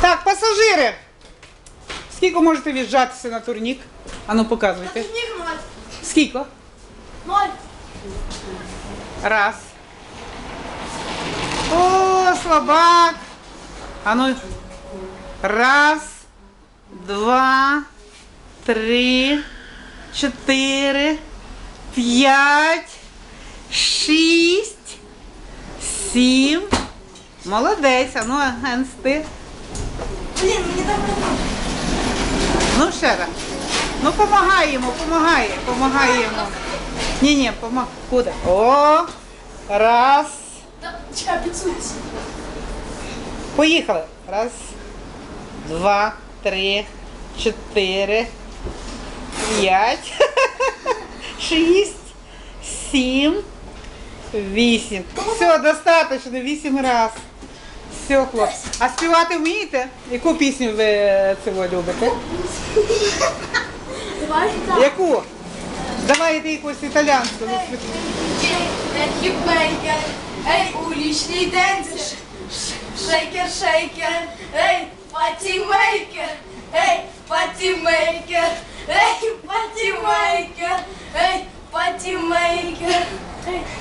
Так, пасажири. Скільки можете в'їжджатися на турнік? Ану, показуйте. Ніг ноль. Скільки? Ноль. Раз. О, слабак. А ну. Раз, два, три, чотири, п'ять, шість, сім. Молодець. А ну, Генс, ти. Блін, мені так не Ну, ще раз. Ну, помагаємо, помагає, помагаємо. Ні, ні, помаг. Куди? О, раз. Чекай, підсунься. Поїхали. Раз, два, три, чотири, п'ять, шість, сім, вісім. Все, достатньо, вісім раз. Все, хлопці. А співати вмієте? Яку пісню ви цього любите? Яку? Давайте якусь італіянську. Ей, бейкер, ей, улічний денцер, шейкер, шейкер, ей, патімейкер, ей, патімейкер,